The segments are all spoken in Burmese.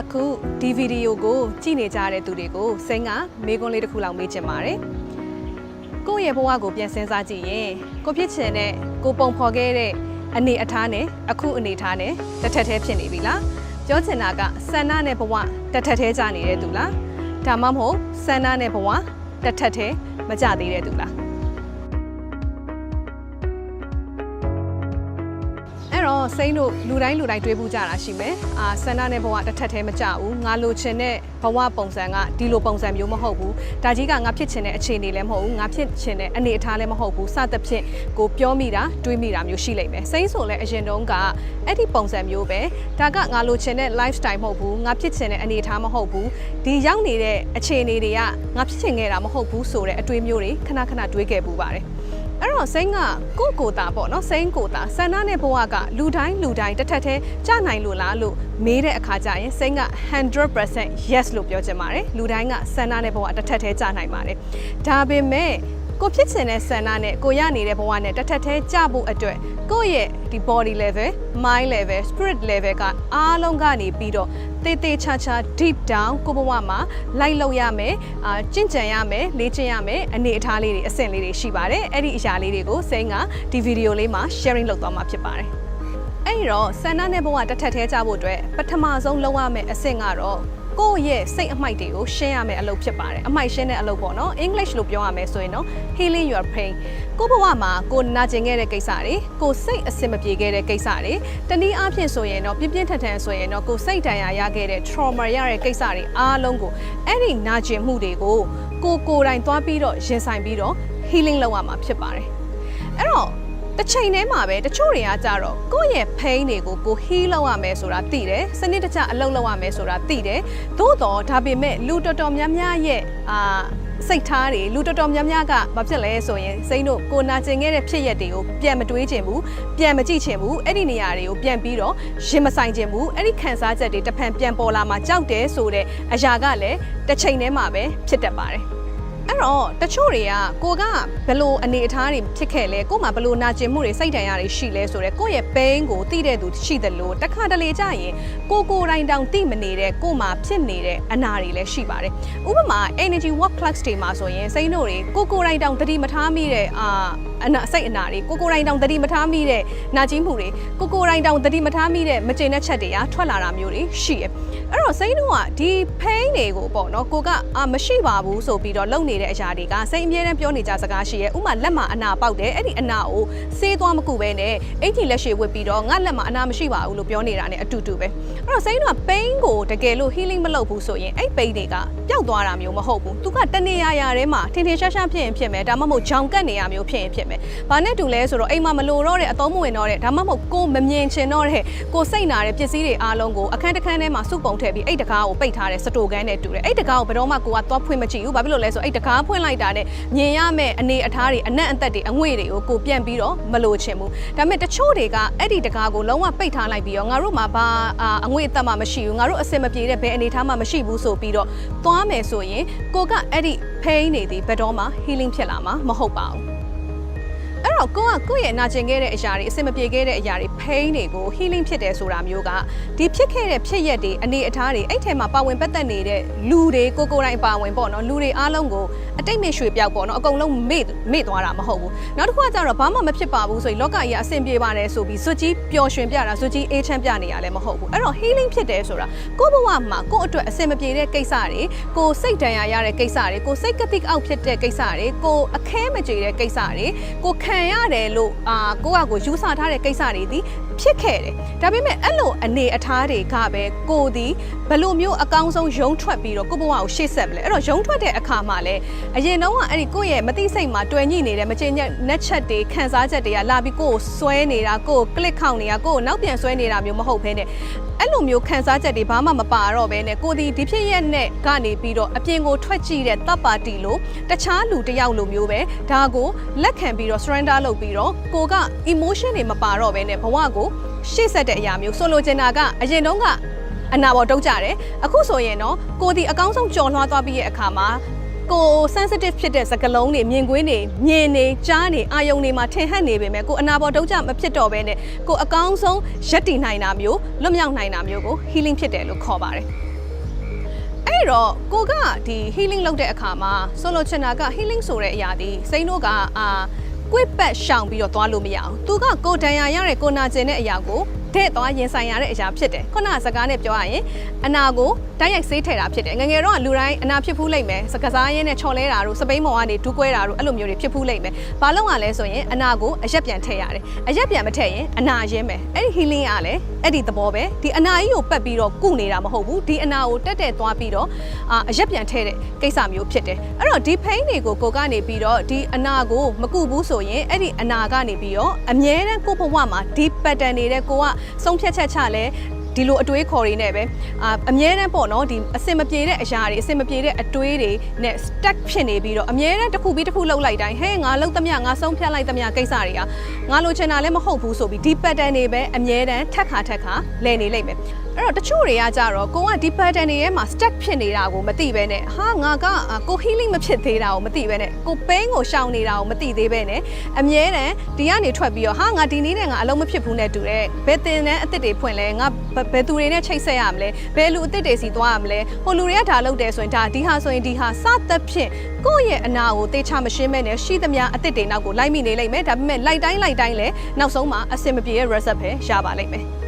အခုဒီဗီဒီယိုကိုကြည့်နေကြတဲ့သူတွေကိုစိန်ကမေးခွန်းလေးတစ်ခုလောက်မေးချင်ပါတယ်။ကိုယ့်ရဲ့ဘဝကိုပြန်စဉ်းစားကြည့်ရင်ကိုဖြစ်ချင်တဲ့ကိုပုံဖော်ခဲ့တဲ့အနေအထားနဲ့အခုအနေအထားနဲ့တစ်ထက်တည်းဖြစ်နေပြီလား။ပြောချင်တာကဆန္ဒနဲ့ဘဝတစ်ထက်တည်းကြနေတဲ့သူလား။ဒါမှမဟုတ်ဆန္ဒနဲ့ဘဝတစ်ထက်တည်းမကြသေးတဲ့သူလား။ တော့စိမ့်တို့လူတိုင်းလူတိုင်းတွေးဘူးကြတာရှိမယ်။အာဆန္ဒနဲ့ဘဝတစ်ထက်တည်းမကြဘူး။ငါလိုချင်တဲ့ဘဝပုံစံကဒီလိုပုံစံမျိုးမဟုတ်ဘူး။ဒါကြီးကငါဖြစ်ချင်တဲ့အခြေအနေလည်းမဟုတ်ဘူး။ငါဖြစ်ချင်တဲ့အနေအထားလည်းမဟုတ်ဘူး။စသဖြင့်ကိုပြောမိတာတွေးမိတာမျိုးရှိလိမ့်မယ်။စိမ့်ဆိုလည်းအရင်တုန်းကအဲ့ဒီပုံစံမျိုးပဲ။ဒါကငါလိုချင်တဲ့ lifestyle မဟုတ်ဘူး။ငါဖြစ်ချင်တဲ့အနေအထားမဟုတ်ဘူး။ဒီရောက်နေတဲ့အခြေအနေတွေကငါဖြစ်ချင်ခဲ့တာမဟုတ်ဘူးဆိုတဲ့အတွေးမျိုးတွေခဏခဏတွေးခဲ့ပူပါတယ်။ အဲ့တော့စိမ့်ကကိုယ့်ကိုယ်တာပေါ့နော်စိမ့်ကိုယ်တာဆန္ဒနဲ့ဘဝကလူတိုင်းလူတိုင်းတစ်ထက်တည်းကြနိုင်လို့လားလို့မေးတဲ့အခါကျရင်စိမ့်က100% yes လို့ပြောချင်ပါတယ်လူတိုင်းကဆန္ဒနဲ့ဘဝတစ်ထက်တည်းကြနိုင်ပါတယ်ဒါပေမဲ့ကိုဖြစ်ချင်တဲ့ဆန္ဒနဲ့ကိုရနေတဲ့ဘဝနဲ့တစ်ထက်တည်းကြဖို့အတွက်ကိုယ့်ရဲ့ဒီ body level mind level spirit level ကအားလုံးကနေပြီးတော့ တေးသေးချာချာ deep down ကိုဘဝမှာလိုက်လို့ရမယ်အာကြင့်ကြံရမယ်လေ့ကျင့်ရမယ်အနေအထားလေးတွေအဆင့်လေးတွေရှိပါတယ်အဲ့ဒီအရာလေးတွေကိုစိန်ကဒီဗီဒီယိုလေးမှာ sharing လုပ်သွားမှာဖြစ်ပါတယ်အဲ့ဒီတော့ဆန္ဒနဲ့ဘဝတစ်ထက်သေးကြဖို့အတွက်ပထမဆုံးလုပ်ရမယ့်အဆင့်ကတော့ ကိုယ့်ရဲ့စိတ်အမိုက်တွေကိုရှင်းရမယ့်အလုပ်ဖြစ်ပါတယ်အမိုက်ရှင်းတဲ့အလုပ်ပေါ့နော် English လို့ပြောရမယ်ဆိုရင်တော့ healing your pain ကိုယ့်ဘဝမှာကိုယ်နာကျင်ခဲ့တဲ့ကိစ္စတွေကိုယ်စိတ်အဆင်မပြေခဲ့တဲ့ကိစ္စတွေတနည်းအားဖြင့်ဆိုရင်တော့ပြင်းပြင်းထန်ထန်ဆိုရင်တော့ကိုယ်စိတ်ဒဏ်ရာရခဲ့တဲ့ trauma ရတဲ့ကိစ္စတွေအားလုံးကိုအဲ့ဒီနာကျင်မှုတွေကိုကိုယ်ကိုယ်တိုင်သွားပြီးတော့ရင်ဆိုင်ပြီးတော့ healing လုပ်ရမှာဖြစ်ပါတယ်အဲ့တော့ တစ်ချိန်တည်းမှာပဲတချို့တွေကကြတော့ကိုယ့်ရဲ့ pain တွေကိုကို heal လုပ်ရမယ်ဆိုတာသိတယ်စနစ်တကျအလုပ်လုပ်ရမယ်ဆိုတာသိတယ်သို့တော့ဒါပေမဲ့လူတော်တော်များများရဲ့အာစိတ်ထားတွေလူတော်တော်များများကဘာဖြစ်လဲဆိုရင်စိမ့်တို့ကိုနာကျင်ခဲ့တဲ့ဖြစ်ရက်တွေကိုပြန်မတွေးချင်ဘူးပြန်မကြည့်ချင်ဘူးအဲ့ဒီနေရာတွေကိုပြန်ပြီးတော့ရင်မဆိုင်ချင်ဘူးအဲ့ဒီခံစားချက်တွေတစ်ဖန်ပြန်ပေါ်လာမှကြောက်တယ်ဆိုတဲ့အရာကလည်းတစ်ချိန်တည်းမှာပဲဖြစ်တတ်ပါတယ် အဲ့တော့တချို့တွေကကိုကဘယ်လိုအနေအထားတွေဖြစ်ခဲ့လဲကို့မှာဘယ်လိုနာကျင်မှုတွေစိတ်ဒဏ်ရာတွေရှိလဲဆိုတော့ကိုယ့်ရဲ့ pain ကိုသိတဲ့သူရှိတယ်လို့တစ်ခါတလေကြရင်ကိုကိုယ်တိုင်တောင်သိမနေတဲ့ကို့မှာဖြစ်နေတဲ့အနာတွေလည်းရှိပါတယ်ဥပမာ energy work flux တွေမှာဆိုရင်စိတ်တို့တွေကိုကိုယ်တိုင်တောင်တတိမထားမိတဲ့အာ အနာစိတ်အနာတွေကိုကိုယ်တိုင်တောင်တတိမထားမိတဲ့နာကျင်မှုတွေကိုကိုယ်တိုင်တောင်တတိမထားမိတဲ့မကျေနပ်ချက်တွေကထွက်လာတာမျိုးတွေရှိတယ်အဲ့တော့စိတ်တို့ကဒီ pain တွေကိုပေါ့နော်ကိုကအာမရှိပါဘူးဆိုပြီးတော့လုံနေတဲ့အရာတွေကစိတ်အမြဲတမ်းပြောနေကြစကားရှိရဲ့ဥမာလက်မှာအနာပေါက်တယ်အဲ့ဒီအနာကိုဆေးသွားမကူပဲနဲ့အင်ကြီးလက်ရှည်ဝစ်ပြီးတော့ငါလက်မှာအနာမရှိပါဘူးလို့ပြောနေတာ ਨੇ အတူတူပဲအဲ့တော့စိတ်တို့က pain ကိုတကယ်လို့ healing မလုပ်ဘူးဆိုရင်အဲ့ pain တွေကပျောက်သွားတာမျိုးမဟုတ်ဘူးသူကတနေရာရာထဲမှာထင်ထင်ရှားရှားဖြစ်ရင်ဖြစ်မယ်ဒါမှမဟုတ်ဂျောင်ကတ်နေရမျိုးဖြစ်ရင်ဖြစ်မယ်ဘာနဲ့တူလဲဆိုတော့အိမ်မှာမလိုတော့တဲ့အသုံးမဝင်တော့တဲ့ဒါမှမဟုတ်ကိုမမြင်ချင်တော့တဲ့ကိုစိတ်နာတဲ့ပစ္စည်းတွေအားလုံးကိုအခန်းတစ်ခန်းထဲမှာစုပုံထည့်ပြီးအဲ့တကားကိုပိတ်ထားတဲ့စတိုကန်းနဲ့တူတယ်အဲ့တကားကိုဘယ်တော့မှကိုကသွားဖွင့်မကြည့်ဘူးဘာဖြစ်လို့လဲဆိုအဲ့တကားဖွင့်လိုက်တာနဲ့မြင်ရမယ့်အနေအထားတွေအနက်အသက်တွေအငွေ့တွေကိုကိုပြန်ပြီးတော့မလိုချင်ဘူးဒါပေမဲ့တချို့တွေကအဲ့ဒီတကားကိုလုံးဝပိတ်ထားလိုက်ပြီးတော့ငါတို့မှာဘာအာအငွေ့အသက်မှမရှိဘူးငါတို့အစင်မပြေတဲ့ဘယ်အနေအထားမှမရှိဘူးဆိုပြီးတော့သွားမယ်ဆိုရင်ကိုကအဲ့ဒီ pain တွေဒီဘယ်တော့မှ healing ဖြစ်လာမှာမဟုတ်ပါဘူး အဲ့တော့ကိုကကိုယ့်ရဲ့နာကျင်ခဲ့တဲ့အရာတွေအဆင်မပြေခဲ့တဲ့အရာတွေ pain တွေကို healing ဖြစ်တယ်ဆိုတာမျိုးကဒီဖြစ်ခဲ့တဲ့ဖြစ်ရက်တွေအနေအထားတွေအဲ့ထဲမှာပါဝင်ပတ်သက်နေတဲ့လူတွေကိုကိုယ်တိုင်ပါဝင်ပေါ့နော်လူတွေအားလုံးကိုအတိတ်မေ့ရွှေ့ပြောက်ပေါ့နော်အကုန်လုံးမေ့မေ့သွားတာမဟုတ်ဘူးနောက်တစ်ခုကကျတော့ဘာမှမဖြစ်ပါဘူးဆိုရင်လောကကြီးကအဆင်ပြေပါတယ်ဆိုပြီးဇွတ်ကြီးပျော်ရွှင်ပြတာဇွတ်ကြီးအေးချမ်းပြနေရလဲမဟုတ်ဘူးအဲ့တော့ healing ဖြစ်တယ်ဆိုတာကိုယ့်ဘဝမှာကိုယ့်အတွက်အဆင်မပြေတဲ့ကိစ္စတွေကိုယ်စိတ်ဒဏ်ရာရတဲ့ကိစ္စတွေကိုယ်စိတ်ကတိအောက်ဖြစ်တဲ့ကိစ္စတွေကိုယ်အခဲမကြေတဲ့ကိစ္စတွေကိုယ်ခံရတယ်လို့အာကိုယ့်ဟာကိုယ်ယူဆထားတဲ့ကိစ္စတွေဒီဖြစ်ခဲ့တယ်ဒါပေမဲ့အဲ့လိုအနေအထားတွေကပဲကိုယ်ဒီဘယ်လိုမျိုးအကောင်းဆုံးရုံထွက်ပြီးတော့ကိုယ့်ဘဝကိုရှေ့ဆက်မလဲအဲ့တော့ရုံထွက်တဲ့အခါမှာလဲအရင်တော့ကအဲ့ဒီကိုယ့်ရဲ့မသိစိတ်မှာတွယ်ညှိနေတဲ့မချင်ညက်နှက်ချက်တွေခံစားချက်တွေကလာပြီးကိုယ့်ကိုဆွဲနေတာကိုယ့်ကို click ခေါင်နေတာကိုယ့်ကိုနောက်ပြန်ဆွဲနေတာမျိုးမဟုတ်ဘဲနဲ့အဲ့လိုမျိုးခံစားချက်တွေဘာမှမပါတော့ဘဲနဲ့ကိုယ်ဒီဒီဖြစ်ရက်နဲ့ကနေပြီးတော့အပြင်ကိုထွက်ကြည့်တဲ့တပ်ပါတီလို့တခြားလူတစ်ယောက်လိုမျိုးပဲဒါကိုလက်ခံပြီးတော့ surrender လုပ်ပြီးတော့ကိုက emotion တွေမပါတော့ဘဲနဲ့ဘဝကိုရှေ့ဆက်တဲ့အရာမျိုးဆိုလိုချင်တာကအရင်တုန်းကအနာပေါ်တုတ်ကြတယ်အခုဆိုရင်တော့ကိုဒီအကောင်းဆုံးကြော်လွှားသွားပြီးရဲ့အခါမှာ ကို sensitive ဖြစ်တဲ့စကလုံးတွေမြင်ကွင်းတွေမြင်နေကြားနေအာယုံတွေမှာထင်ဟပ်နေပေမဲ့ကိုအနာဘောဒုက္ခမဖြစ်တော့ဘဲနဲ့ကိုအကောင်းဆုံးရက်တည်နိုင်တာမျိုးလွတ်မြောက်နိုင်တာမျိုးကို healing ဖြစ်တယ်လို့ခေါ်ပါတယ်အဲ့တော့ကိုကဒီ healing လုပ်တဲ့အခါမှာဆိုလိုချင်တာက healing ဆိုတဲ့အရာဒီစိတ်တို့ကအာကွေ့ပတ်ရှောင်ပြီးတော့သွားလို့မရအောင်သူကကိုတန်ရာရတဲ့ကိုနာကျင်တဲ့အရာကို တဲ့သွားရင်ဆိုင်ရတဲ့အရာဖြစ်တယ်ခုနကစကားနဲ့ပြောရရင်အနာကိုတိုက်ရိုက်ဆေးထည့်တာဖြစ်တယ်ငယ်ငယ်တော့ကလူတိုင်းအနာဖြစ်ဖူးလိမ့်မယ်စကစားရင်းနဲ့ချော်လဲတာတို့စပိန်မော်ကနေဒူးကွဲတာတို့အဲ့လိုမျိုးတွေဖြစ်ဖူးလိမ့်မယ်ဘာလို့ ਆ လဲဆိုရင်အနာကိုအရက်ပြန်ထည့်ရတယ်အရက်ပြန်မထည့်ရင်အနာရင်းမယ်အဲ့ဒီ healing ကလည်းအဲ့ဒီသဘောပဲဒီအနာကြီးကိုပတ်ပြီးတော့ကုနေတာမဟုတ်ဘူးဒီအနာကိုတက်တက်သွားပြီးတော့အာအရက်ပြန်ထည့်တဲ့ကိစ္စမျိုးဖြစ်တယ်အဲ့တော့ဒီ pain တွေကိုကိုကနေပြီးတော့ဒီအနာကိုမကုဘူးဆိုရင်အဲ့ဒီအနာကနေပြီးတော့အမြဲတမ်းကိုယ့်ဘဝမှာဒီ pattern နေတဲ့ကိုကဆုံးဖြတ်ချက်ချလဲဒီလိုအတွေးခေါ်တွေနဲ့ပဲအာအမြဲတမ်းပေါ့နော်ဒီအစင်မပြေတဲ့အရာတွေအစင်မပြေတဲ့အတွေးတွေနဲ့ stuck ဖြစ်နေပြီးတော့အမြဲတမ်းတစ်ခုပြီးတစ်ခုလှုပ်လိုက်တိုင်းဟဲငါလှုပ်သမျှငါဆုံးဖြတ်လိုက်သမျှကိစ္စတွေကငါလိုချင်တာလည်းမဟုတ်ဘူးဆိုပြီးဒီ pattern တွေပဲအမြဲတမ်းထက်ခါထက်ခါလဲနေလိမ့်မယ် အဲ့တော့တချို့တွေကကြတော့ကိုကဒီ pattern တွေထဲမှာ stuck ဖြစ်နေတာကိုမသိဘဲနဲ့ဟာငါကအာကို healing မဖြစ်သေးတာကိုမသိဘဲနဲ့ကို pain ကိုရှောင်နေတာကိုမသိသေးဘဲနဲ့အမြဲတမ်းဒီကနေထွက်ပြီးတော့ဟာငါဒီနေ့နဲ့ငါအလုံးမဖြစ်ဘူးနဲ့တူတယ်ဘယ်တင်တဲ့အစ်စ်တွေဖွင့်လဲငါဘယ်ဘယ်သူတွေနဲ့ချိတ်ဆက်ရမလဲဘယ်လူအစ်စ်တွေစီသွားရမလဲဟိုလူတွေကဒါလုပ်တယ်ဆိုရင်ဒါဒီဟာဆိုရင်ဒီဟာစသဖြင့်ကိုယ့်ရဲ့အနာကိုတေချာမရှင်းမဲနဲ့ရှိသမျှအစ်စ်တွေနောက်ကိုလိုက်မိနေလိမ့်မယ်ဒါပေမဲ့လိုက်တိုင်းလိုက်တိုင်းလဲနောက်ဆုံးမှာအဆင်မပြေတဲ့ result ပဲရပါလိမ့်မယ်အဲ့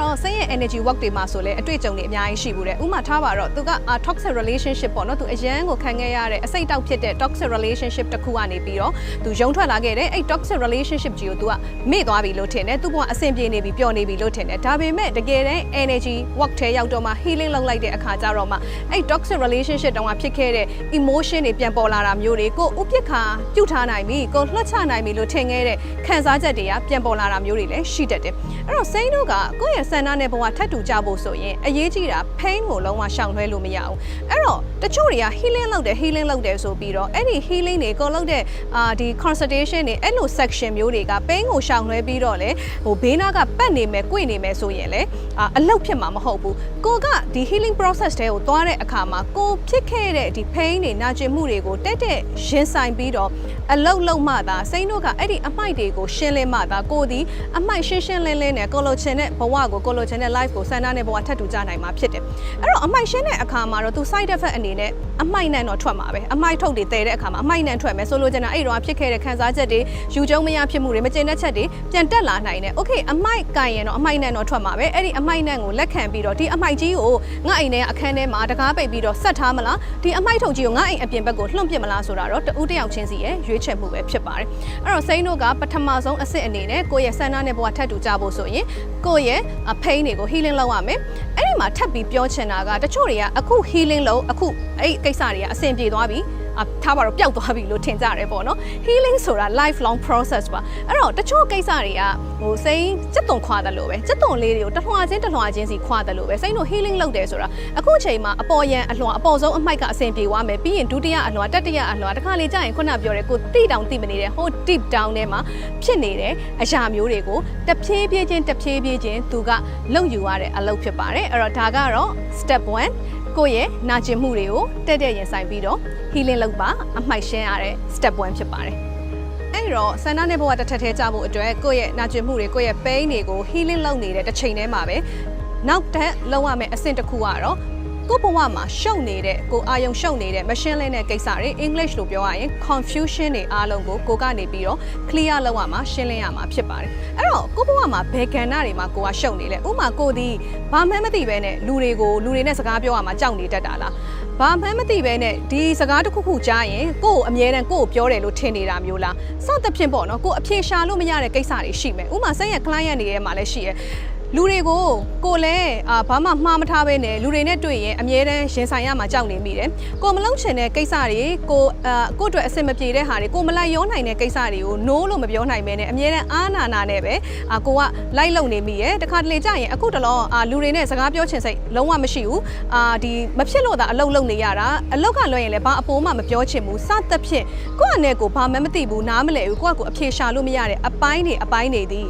တော့စိတ်ရဲ့ energy work တွေမှာဆိုလဲအတွေ့အကြုံတွေအများကြီးရှိဘူးတဲ့ဥမာထားပါတော့သူက ah, toxic relationship ပေါ့နော်သူအရန်ကိုခံခဲ့ရတဲ့အစိတ်တောက်ဖြစ်တဲ့ toxic relationship တစ်ခုကနေပြီးတော့သူယုံထွက်လာခဲ့တဲ့အဲ့ toxic relationship ကြီးကိုသူကမေ့သွားပြီလို့ထင်တယ်သူ့ဘဝအဆင်ပြေနေပြီပျော်နေပြီလို့ထင်တယ်ဒါပေမဲ့တကယ်တမ်း energy work ထဲရောက်တော့မှ healing လုပ်လိုက်တဲ့အခါကျတော့မှအဲ့ toxic relationship တုန်းကဖြစ်ခဲ့တဲ့ emotion တွေပြန်ပေါ်လာတာမျိုးတွေကိုဥပက္ခာပြုတ်ထားနိုင်ပြီကိုလွှတ်ချနိုင်ပြီလို့ထင်ခဲ့တဲ့ခံစားချက်တွေကပြန်ပေါ်လာတာမျိုးတွေလည်းရှိတတ်တယ်အဲ့တော့စိတ်တို့ကကိုယ့်ရဲ့ဆန္ဒနဲ့ဘဝထပ်တူကြဖို့ဆိုရင်အရေးကြီးတာ pain ကိုလုံးဝရှောင်လွှဲလို့မရဘူးအဲ့တော့တချို့တွေက healing လုပ်တယ် healing လုပ်တယ်ဆိုပြီးတော့အဲ့ဒီ healing တွေကိုလုပ်တဲ့အာဒီ consultation တွေအဲ့လို section မျိုးတွေက pain ကိုရှောင်လွှဲပြီးတော့လေဟိုဘေးနားကပတ်နေမယ်၊꿰နေမယ်ဆိုရင်လေအာအလောက်ဖြစ်မှာမဟုတ်ဘူးကိုကဒီ healing process တွေကိုသွားတဲ့အခါမှာကိုဖြစ်ခဲ့တဲ့ဒီ pain တွေနာကျင်မှုတွေကိုတက်တက်ရင်ဆိုင်ပြီးတော့အလောက်လောက်မှသာစိတ်တို့ကအဲ့ဒီအမိုက်တွေကိုရှင်းလင်းမှသာကိုဒီအမိုက်ရှင်းရှင်းလင်းလင်းနဲ့ကိုလိုချင်တဲ့ဘဝကိုကိုလိုချင်တဲ့ life ကိုဆန္ဒနဲ့ဘဝထပ်တူကြနိုင်မှာဖြစ်တယ်အဲ့တော့အမိုက်ရှင်းတဲ့အခါမှာတော့သူ side effect အနေနဲ့အမိုက်နဲ့တော့ထွက်မှာပဲအမိုက်ထုတ်တွေတည်တဲ့အခါမှာအမိုက်နဲ့ထွက်မယ်ဆိုလိုချင်တာအဲ့တော့ဖြစ်ခဲ့တဲ့ခံစားချက်တွေယူကျုံမရဖြစ်မှုတွေမကျင်တဲ့ချက်တွေပြန်တက်လာနိုင်တယ်။ Okay အမိုက်ကင်ရင်တော့အမိုက်နဲ့တော့ထွက်မှာပဲအဲ့ဒီအမိုက်နဲ့ကိုလက်ခံပြီးတော့ဒီအမိုက်ကြီးကိုငါအိမ်ထဲအခန်းထဲမှာတကားပိတ်ပြီးတော့ဆက်ထားမလားဒီအမိုက်ထုတ်ကြီးကိုငါအိမ်အပြင်ဘက်ကိုလွှင့်ပစ်မလားဆိုတာတော့တဦးတစ်ယောက်ချင်းစီရဲ့ရွေးချယ်မှုပဲဖြစ်ပါတယ်။အဲ့တော့စိန်တို့ကပထမဆုံးအစ်စ်အနေနဲ့ကိုယ့်ရဲ့ဆန္ဒနဲ့ဘဝထပ်တူကြဖို့ဆိုရင်ကိုယ့်ရဲ့အဖိန်းတွေကို healing လုပ်ရမယ်။အဲ့ဒီမှာထပ်ပြီးပြောချင်တာကတချို့တွေကအခု healing လုပ်အခုအဲ့ဒီကိစ္စတွေကအဆင်ပြေသွားပြီအထားပါတော့ပျောက်သွားပြီလို့ထင်ကြတယ်ပေါ့နော် healing ဆိုတာ lifelong process ပါအဲ့တော့တချို့ကိစ္စတွေကဟိုစိတ်စက်တုံခွာတယ်လို့ပဲစက်တုံလေးတွေကိုတလွှာချင်းတလွှာချင်းစီခွာတယ်လို့ပဲစိတ်တို့ healing လုပ်တယ်ဆိုတာအခုချိန်မှာအပေါ်ယံအလွှာအပေါ်ဆုံးအမိုက်ကအဆင်ပြေသွားမယ်ပြီးရင်ဒုတိယအလွှာတတိယအလွှာတစ်ခါလေကြာရင်ခုနပြောတဲ့ကိုတိတောင်တိမနေတဲ့ဟို deep down ထဲမှာဖြစ်နေတဲ့အရာမျိုးတွေကိုတဖြည်းဖြည်းချင်းတဖြည်းဖြည်းချင်းသူကလုံယူရတဲ့အလုပ်ဖြစ်ပါတယ်အဲ့တော့ဒါကတော့ step 1 ကိုယ့်ရဲ့နာကျင်မှုတွေကိုတက်တက်ရင်ဆိုင်ပြီးတော့ healing လုပ်ပါအမှိုက်ရှင်းရတဲ့ step 1ဖြစ်ပါတယ်အဲ့တော့ဆန္ဒနဲ့ဘဝတစ်ထပ်ထဲကြဖို့အတွက်ကိုယ့်ရဲ့နာကျင်မှုတွေကိုယ့်ရဲ့ pain တွေကို healing လုပ်နေတဲ့တစ်ချိန်တည်းမှာပဲနောက်ထပ်လုံးဝမယ့်အဆင့်တစ်ခုကတော့ ကိုယ့်ဘဝမှာရှုပ်နေတဲ့ကိုအာယုံရှုပ်နေတဲ့ machine လင်းတဲ့ကိစ္စတွေ English လို့ပြောရရင် confusion တွေအားလုံးကိုကိုကနေပြီးတော့ clear လုပ်ရမှာရှင်းလင်းရမှာဖြစ်ပါတယ်အဲ့တော့ကိုယ့်ဘဝမှာဘယ်ကဏ္ဍတွေမှာကိုကရှုပ်နေလဲဥပမာကိုဒီဘာမှန်းမသိပဲနဲ့လူတွေကိုလူတွေနဲ့စကားပြောရမှာကြောက်နေတတ်တာလားဘာမှန်းမသိပဲနဲ့ဒီစကားတစ်ခုခုကြားရင်ကို့ကိုအမြဲတမ်းကို့ကိုပြောတယ်လို့ထင်နေတာမျိုးလားစသဖြင့်ပေါ့နော်ကို့အဖြေရှာလို့မရတဲ့ကိစ္စတွေရှိမယ်ဥပမာဆက်ရဲ့ client တွေထဲမှာလည်းရှိရယ် လူတွေကိုကိုလည်းအာဘာမှမှားမထားပဲနဲ့လူတွေနဲ့တွေ့ရင်အမြဲတမ်းရင်ဆိုင်ရမှာကြောက်နေမိတယ်။ကိုမလုံချင်တဲ့ကိစ္စတွေကိုအာကိုအတွက်အဆင်မပြေတဲ့ဟာတွေကိုမလိုက်ရောနိုင်တဲ့ကိစ္စတွေကို no လို့မပြောနိုင်ပဲနဲ့အမြဲတမ်းအားနာနာနဲ့ပဲအာကိုကလိုက်လုံနေမိရဲ့။တခါတလေကြာရင်အခုတလောအာလူတွေနဲ့စကားပြောချင်စိတ်လုံးဝမရှိဘူး။အာဒီမဖြစ်လို့သာအလုပ်လုပ်နေရတာအလုပ်ကလွှဲရင်လည်းဘာအပိုးမှမပြောချင်ဘူး။စသဖြင့်ကိုယ့်အနေကိုဘာမှမသိဘူးနားမလဲဘူးကိုယ့်ကိုအဖြေရှာလို့မရတဲ့အပိုင်းတွေအပိုင်းတွေသည်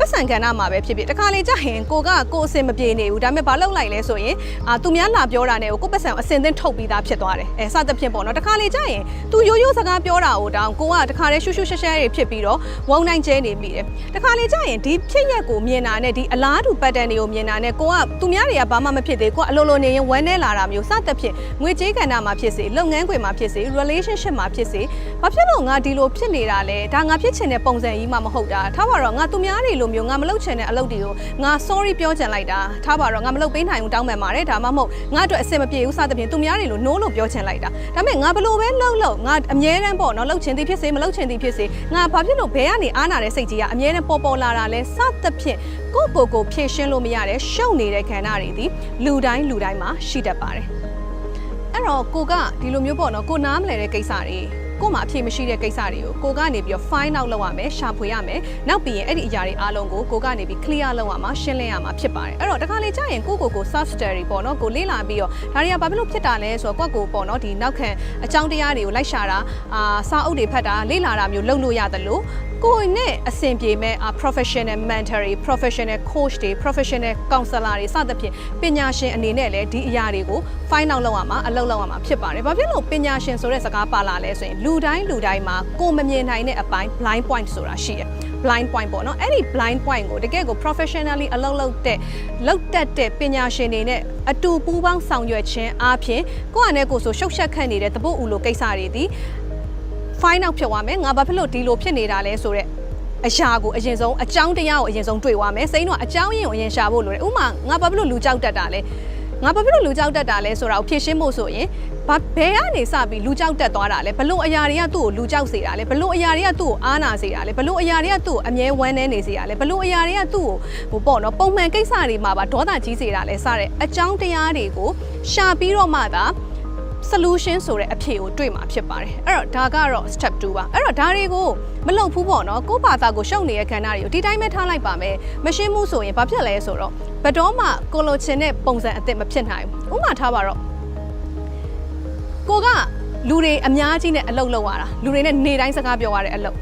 ပတ်စံကဏ္ဍမှာပဲဖြစ်ဖြစ်တခါလေကြာရင်ကိုကကိုအစင်မပြေနေဘူးဒါပေမဲ့ဘာလုပ်လိုက်လဲဆိုရင်အာသူများလာပြောတာနဲ့ကိုပတ်စံအစင်သင်းထုတ်ပြီးသားဖြစ်သွားတယ်အဲစသဖြင့်ပေါ့နော်တခါလေကြာရင်သူရိုးရိုးစကားပြောတာကိုတောင်ကိုကတခါလေရှူးရှူးရှဲရှဲတွေဖြစ်ပြီးတော့ဝုံနိုင်ကျဲနေမိတယ်တခါလေကြာရင်ဒီဖြစ်ရက်ကိုမြင်တာနဲ့ဒီအလားတူ pattern တွေကိုမြင်တာနဲ့ကိုကသူများတွေကဘာမှမဖြစ်သေးကိုကအလိုလိုနေရင်ဝမ်းနေလာတာမျိုးစသဖြင့်ငွေကြေးကဏ္ဍမှာဖြစ်စေလုပ်ငန်းခွင်မှာဖြစ်စေ relationship မှာဖြစ်စေဘာဖြစ်လို့ငါဒီလိုဖြစ်နေတာလဲဒါငါဖြစ်ချင်တဲ့ပုံစံကြီးမှမဟုတ်တာထားပါတော့ငါသူများတွေလိုမျိုးငါမလုပ်ချင်တဲ့အလုပ်တွေကိုငါ sorry ပြောချင်လိုက်တာထားပါတော့ငါမလုပ်ပေးနိုင်ဘူးတောင်းပန်ပါတယ်ဒါမှမဟုတ်ငါအတွက်အဆင်မပြေဘူးစသဖြင့်သူများတွေလို no လို့ပြောချင်လိုက်တာဒါပေမဲ့ငါဘလို့ပဲလုပ်လို့ငါအမြဲတမ်းပေါ့နော်လုပ်ချင်သည်ဖြစ်စေမလုပ်ချင်သည်ဖြစ်စေငါဘာဖြစ်လို့ဘဲကနေအားနာတဲ့စိတ်ကြီးကအမြဲတမ်းပေါ်ပေါ်လာတာလဲစသဖြင့်ကိုယ့်ကိုယ်ကိုဖြည့်ရှင်းလို့မရတဲ့ရှုပ်နေတဲ့ခန္ဓာတွေဒီလူတိုင်းလူတိုင်းမှာရှိတတ်ပါတယ်အဲ့တော့ကိုကဒီလိုမျိုးပေါ့နော်ကိုနားမလဲတဲ့ကိစ္စတွေ ကို့မှာအဖြေမရှိတဲ့ကိစ္စတွေကိုကိုကနေပြီးတော့ find out လုပ်ရမယ်ရှာဖွေရမယ်နောက်ပြီးရင်အဲ့ဒီအရာတွေအားလုံးကိုကိုကနေပြီး clear လုပ်ရမှာရှင်းလင်းရမှာဖြစ်ပါတယ်အဲ့တော့တခါလေကြာရင်ကိုကိုကို self study ပေါ့နော်ကိုလေ့လာပြီးတော့ဒါတွေကဘာဖြစ်လို့ဖြစ်တာလဲဆိုတော့ကိုကိုပေါ့နော်ဒီနောက်ခံအကြောင်းတရားတွေကိုလိုက်ရှာတာအာစာအုပ်တွေဖတ်တာလေ့လာတာမျိုးလုပ်လို့ရတယ်လို့ ကိုယ်နဲ့အဆင်ပြေမဲ့ professional mentor တွေ professional coach တွေ professional counselor တွေစသဖြင့်ပညာရှင်အနေနဲ့လည်းဒီအရာတွေကို find out လုပ်ရမှာအလုပ်လုပ်ရမှာဖြစ်ပါတယ်။ဘာဖြစ်လို့ပညာရှင်ဆိုတဲ့စကားပါလာလဲဆိုရင်လူတိုင်းလူတိုင်းမှာကိုယ်မမြင်နိုင်တဲ့အပိုင်း blind point ဆိုတာရှိတယ်။ blind point ပေါ့နော်အဲ့ဒီ blind point ကိုတကယ်ကို professionally အလုပ်လုပ်တဲ့လုပ်တတ်တဲ့ပညာရှင်တွေနဲ့အတူပူးပေါင်းဆောင်ရွက်ခြင်းအပြင်ကိုယ့်အနေကိုယ်ဆိုရှုပ်ရှက်ခတ်နေတဲ့သဘောဥလိုကိစ္စတွေဒီ find out ဖြစ်သွားမယ်ငါဘာဖြစ်လို့ဒီလိုဖြစ်နေတာလဲဆိုတော့အရာကိုအရင်ဆုံးအကြောင်းတရားကိုအရင်ဆုံးတွေ့သွားမယ်စိမ့်တော့အကြောင်းရင်းကိုအရင်ရှာဖို့လိုတယ်ဥပမာငါဘာဖြစ်လို့လူကြောက်တတ်တာလဲငါဘာဖြစ်လို့လူကြောက်တတ်တာလဲဆိုတာကိုဖြေရှင်းဖို့ဆိုရင်ဘာဘယ်ကနေစပြီးလူကြောက်တက်သွားတာလဲဘလို့အရာတွေကသူ့ကိုလူကြောက်စေတာလဲဘလို့အရာတွေကသူ့ကိုအားနာစေတာလဲဘလို့အရာတွေကသူ့ကိုအမြဲဝမ်းနည်းနေစေတာလဲဘလို့အရာတွေကသူ့ကိုဟိုပေါ့နော်ပုံမှန်ကိစ္စတွေမှာပါဒေါသကြီးစေတာလဲစတဲ့အကြောင်းတရားတွေကိုရှာပြီးတော့မှသာ solution ဆိုတဲ့အဖြေကိုတွေ့မှာဖြစ်ပါတယ်အဲ့တော့ဒါကတော့ step 2ပါအဲ့တော့ဒါတွေကိုမလုပ်ဘူးပေါ့နော်ကိုယ့်ဘာသာကိုရှုပ်နေတဲ့ခန္ဓာတွေကိုဒီတိုင်းပဲထားလိုက်ပါမယ်မရှင်းမှုဆိုရင်ဘာဖြစ်လဲဆိုတော့ဘယ်တော့မှကိုလိုချင်တဲ့ပုံစံအသစ်မဖြစ်နိုင်ဘူးဥပမာထားပါတော့ကိုကလူတွေအများကြီးနဲ့အလုပ်လုပ်ရတာလူတွေနဲ့နေတိုင်းစကားပြောရတဲ့အလုပ်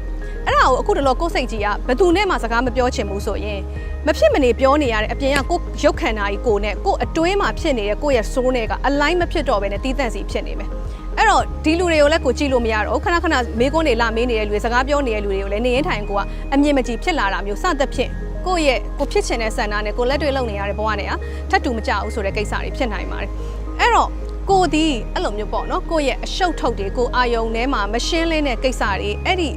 အဲ့ဒါကိုအခုတလောကိုယ်စိတ်ကြီးကဘယ်သူနဲ့မှစကားမပြောချင်ဘူးဆိုရင်မဖြစ်မနေပြောနေရတဲ့အပြင်ကကိုယ်ရုပ်ခန္ဓာကြီးကိုယ်နဲ့ကိုယ်အတွင်းမှာဖြစ်နေတဲ့ကိုယ့်ရဲ့စိုးနဲ့ကအလိုင်းမဖြစ်တော့ဘဲနဲ့တီးတန့်စီဖြစ်နေမယ်အဲ့တော့ဒီလူတွေကိုလည်းကိုကြည့်လို့မရတော့ဘူးခဏခဏမေးခွန်းတွေလာမေးနေတဲ့လူတွေစကားပြောနေတဲ့လူတွေကိုလည်းနေရင်ထိုင်ကိုကအမြင်မကြည့်ဖြစ်လာတာမျိုးစသဖြင့်ကိုယ့်ရဲ့ကိုဖြစ်ချင်တဲ့ဆန္ဒနဲ့ကိုလက်တွေ့လုပ်နေရတဲ့ဘဝနဲ့ကထပ်တူမကြဘူးဆိုတဲ့ကိစ္စတွေဖြစ်နိုင်ပါတယ်အဲ့တော့ကိုဒီအဲ့လိုမျိုးပေါ့နော်ကိုယ့်ရဲ့အရှုပ်ထုတ်တွေကိုအာယုံထဲမှာမရှင်းလင်းတဲ့ကိစ္စတွေအဲ့ဒီ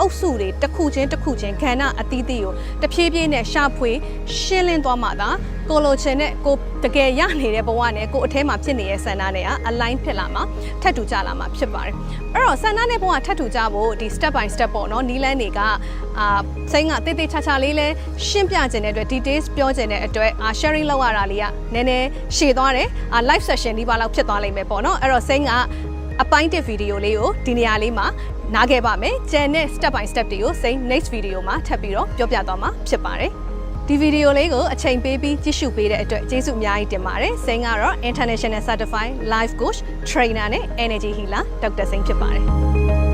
အုပ်စုတွေတစ်ခုချင်းတစ်ခုချင်းခန္ဓာအသီးသီးကိုတဖြည်းဖြည်းနဲ့ရှာဖွေရှင်းလင်းသွားမှသာကိုလိုချင်တဲ့ကိုတကယ်ရနေတဲ့ဘဝနဲ့ကိုအထဲမှာဖြစ်နေတဲ့ဆန္ဒနဲ့ကအ line ဖြစ်လာမှာထပ်တူကြလာမှာဖြစ်ပါတယ်အဲ့တော့ဆန္ဒနဲ့ဘဝထပ်တူကြဖို့ဒီ step by step ပေါ့နော်နီးလန်းတွေကအာစိမ့်ကတေးသေးချာချာလေးလဲရှင်းပြခြင်းတဲ့အတွက် details ပြောခြင်းတဲ့အတွက်အာ sharing လုပ်ရတာလေးကနည်းနည်းရှည်သွားတယ်အာ live session ဒီပါလောက်ဖြစ်သွားလိမ့်မယ်ပေါ့နော်အဲ့တော့စိမ့်ကအပိုင်းတစ်ဗီဒီယိုလေးကိုဒီနေရာလေးမှာ နားခဲ့ပါမယ်။ကျန်တဲ့ step by step တွေကိုစိမ့် next video မှာထပ်ပြီးတော့ပြောပြသွားမှာဖြစ်ပါတယ်။ဒီဗီဒီယိုလေးကိုအချိန်ပေးပြီးကြည့်ရှုပေးတဲ့အတွက်ကျေးဇူးအများကြီးတင်ပါတယ်။စိန်ကတော့ International Certified Life Coach Trainer နဲ့ Energy Healer ဒေါက်တာစိန်ဖြစ်ပါတယ်။